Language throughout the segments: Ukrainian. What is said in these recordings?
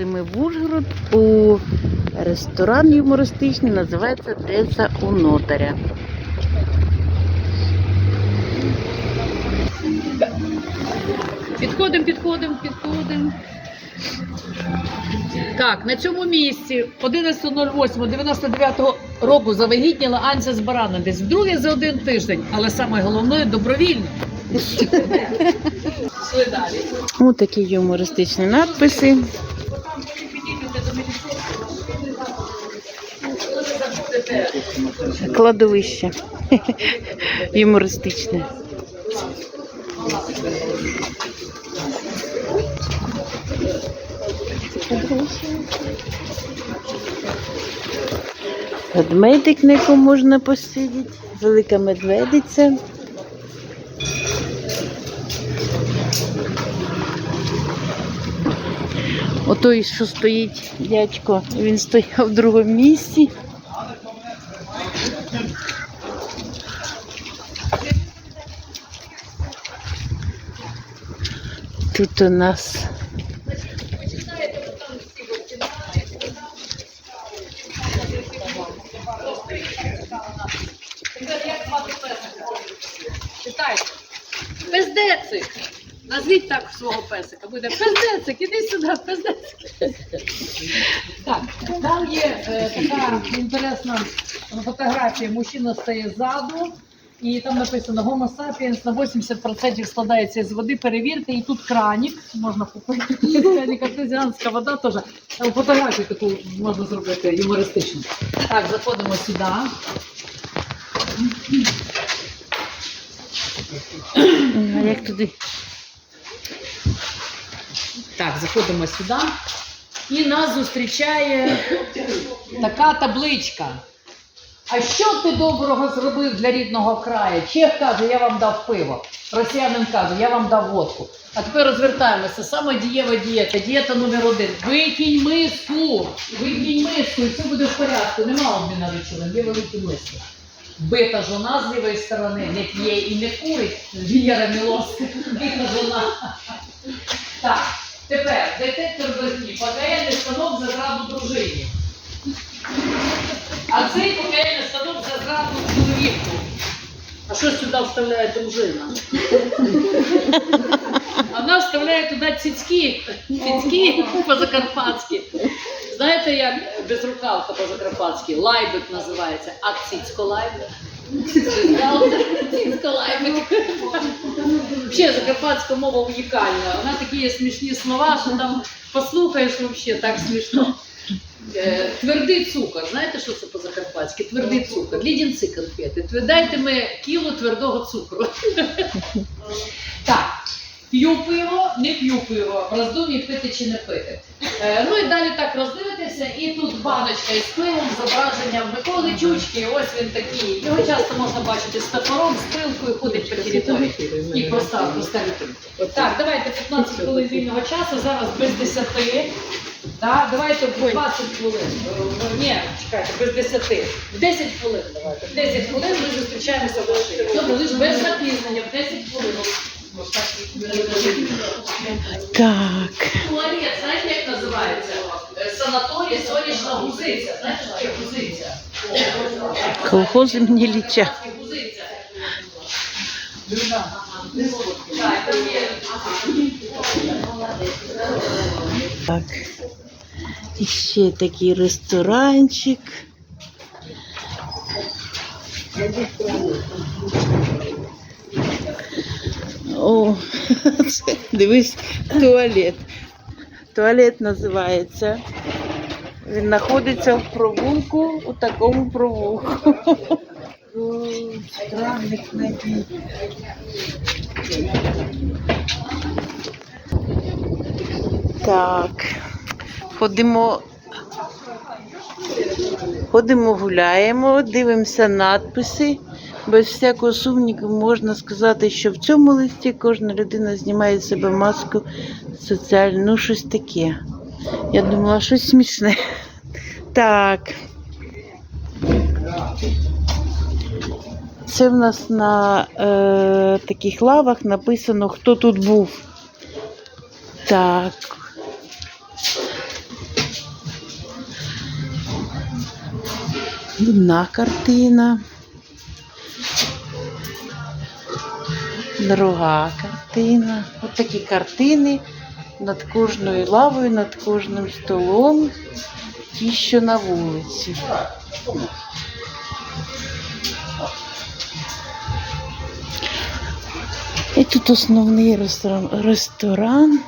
Приїхали ми в Ужгород у ресторан юмористичний, називається Деса у нотаря. Підходимо, підходимо, підходимо. Так, на цьому місці 11.08.99 року завагітніла Анця з барана десь вдруге за один тиждень, але саме головне добровільно. Ось такі юмористичні надписи. Кладовище юмористичне. Ведмедик, на якому можна посидіти. Велика медведиця. Отой, що стоїть дядько, він стояв в другому місці. Тут у нас. Пиздецик. Назвіть так свого песика. Буде пиздецик, іди сюди, пиздецик. Так, там є е, така інтересна фотографія. Мужчина стає ззаду. І там написано Homo sapiens на 80% складається з води. Перевірте, і тут кранік, можна купити. Кранік, артезіанська вода теж. Фотографію таку можна зробити юмористичну. Так, заходимо сюди. а як туди? Так, заходимо сюди. І нас зустрічає така табличка. А що ти доброго зробив для рідного краю? Чех каже, я вам дав пиво. Росіянин каже, я вам дав водку. А тепер розвертаємося. Саме дієва дієта, дієта номер один. Викинь миску, викинь миску, і все буде в порядку. Нема обміну речовин, є великі миски. Бита жона з лівої сторони не п'є і не курить. Віра мілоски. Бита жона. Так, тепер детектор брехні. Пакаєнний станок за зраду дружині. А цей пакаєнний станок за зраду чоловіку. А що сюди вставляє дружина? Вона вставляє туди цицьки. Цицьки по-закарпатськи. Знаєте, як безрукавка по-закарпатськи? Лайбик називається. А цицько лайбик. Взагалі, закарпатська мова унікальна. Вона такі смішні слова, що там послухаєш взагалі так смішно. Е, Твердий цукор. Знаєте, що це по-закарпатськи? Твердий цукор. Лідінці конфети. Дайте ми кіло твердого цукру. Так. П'ю пиво, не п'ю пиво. В роздумі пити чи не пити. Е, ну і далі так роздивитися, і тут баночка із пивом, зображенням Миколи Чучки. Ось він такий. Його часто можна бачити з топором, з пилкою, ходить по території. І простав, поставити. Так, давайте 15 хвилин вільного часу, зараз без 10. Так, давайте в 20 хвилин. Е, Ні, чекайте, без 10. В 10 хвилин давайте. В 10 хвилин ми зустрічаємося в машині. Добре, лише без запізнення, в 10 хвилин. Так. Туалет, знаєте, як називається? Е, Санаторій сонячна гузиця. Знаєте, що таке гузиця? Колхоз імені Ліча. Гузиця. Так, є. Так. І ще такий ресторанчик. О, це, дивись, туалет. Туалет називається. Він знаходиться в провулку, у такому провулку. Так. Ходимо. Ходимо, гуляємо, дивимося надписи. Без всякого сумніву можна сказати, що в цьому листі кожна людина знімає з себе маску соціальну, ну щось таке. Я думала, щось смішне. Так. Це в нас на е, таких лавах написано, хто тут був. Так. Одна картина. Друга картина. Ось такі картини над кожною лавою, над кожним столом. Ті, що на вулиці. І тут основний ресторан, ресторан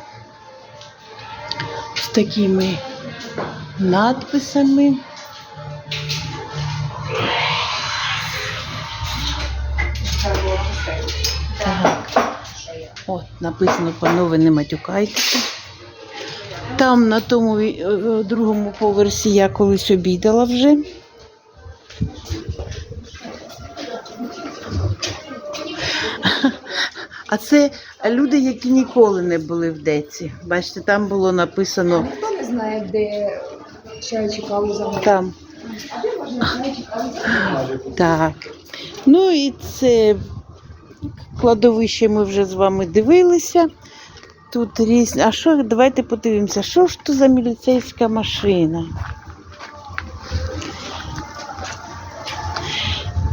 з такими надписами. Так. От, написано, панове, не матюкайтеся. Там на тому е, е, другому поверсі я колись обідала вже. А це люди, які ніколи не були в Деці. Бачите, там було написано Ніхто не знає, де чай чи каву там. Так. Ну і це кладовище ми вже з вами дивилися. Тут різні. А що, давайте подивимося, що ж то за міліцейська машина?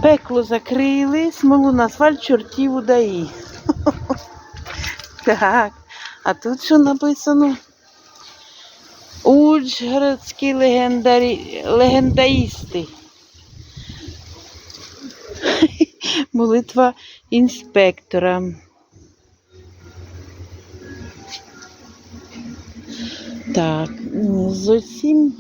Пекло закрили, смолу на асфальт чортів удаї. Так. А тут що написано? Ужгородські легендарі... легендаїсти. Молитва інспектора. Так, з оцім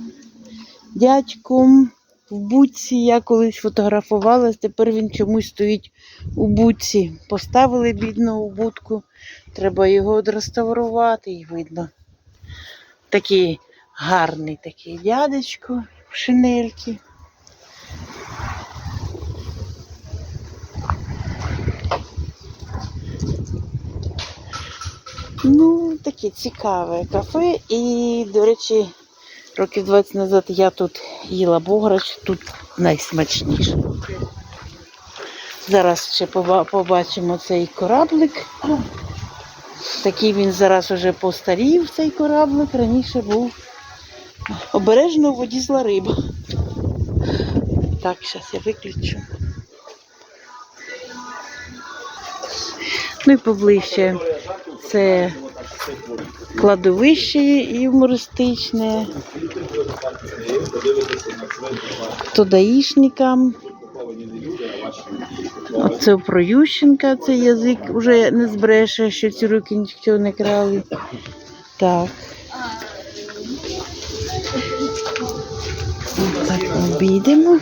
дядьком в буці я колись фотографувалась, тепер він чомусь стоїть у буці. Поставили бідного у будку. Треба його відреставрувати і видно. Такий гарний такий дядечко в шинельці. Ну, таке цікаве кафе. І, до речі, років 20 назад я тут їла бограч, тут найсмачніше. Зараз ще побачимо цей кораблик. Такий він зараз уже постарів, цей кораблик. Раніше був обережно у воді зла риба. Так, зараз я виключу. Ну і поближче це кладовище юмористичне. То даїшникам. Оце про Ющенка, цей язик вже не збреше, що ці руки нічого не крали. Так. Так, обійдемо.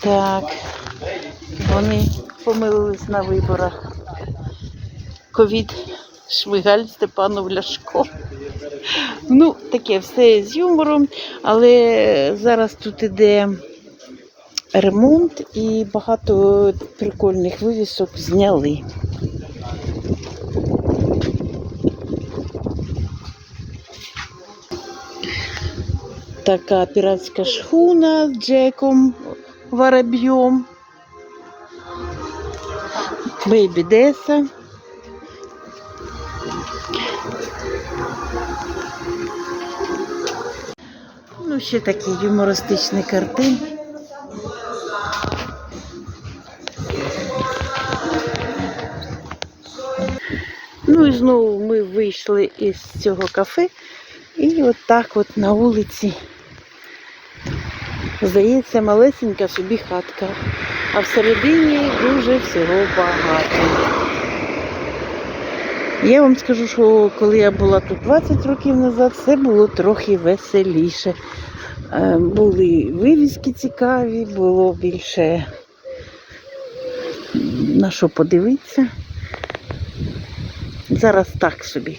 Так. Вони помилились на виборах. Ковід Шмигаль Степанов Ляшко. Ну, таке все з юмором, але зараз тут іде ремонт і багато прикольних вивісок зняли. Така піратська шхуна з Джеком Воробйом. Бейбі Деса. Ну, ще такі юмористичні картини. Ну і знову ми вийшли із цього кафе і от от на вулиці. Здається, малесенька собі хатка, а всередині дуже всього багато. Я вам скажу, що коли я була тут 20 років назад, все було трохи веселіше. Е, Були вивіски цікаві, було більше на що подивитися. Зараз так собі.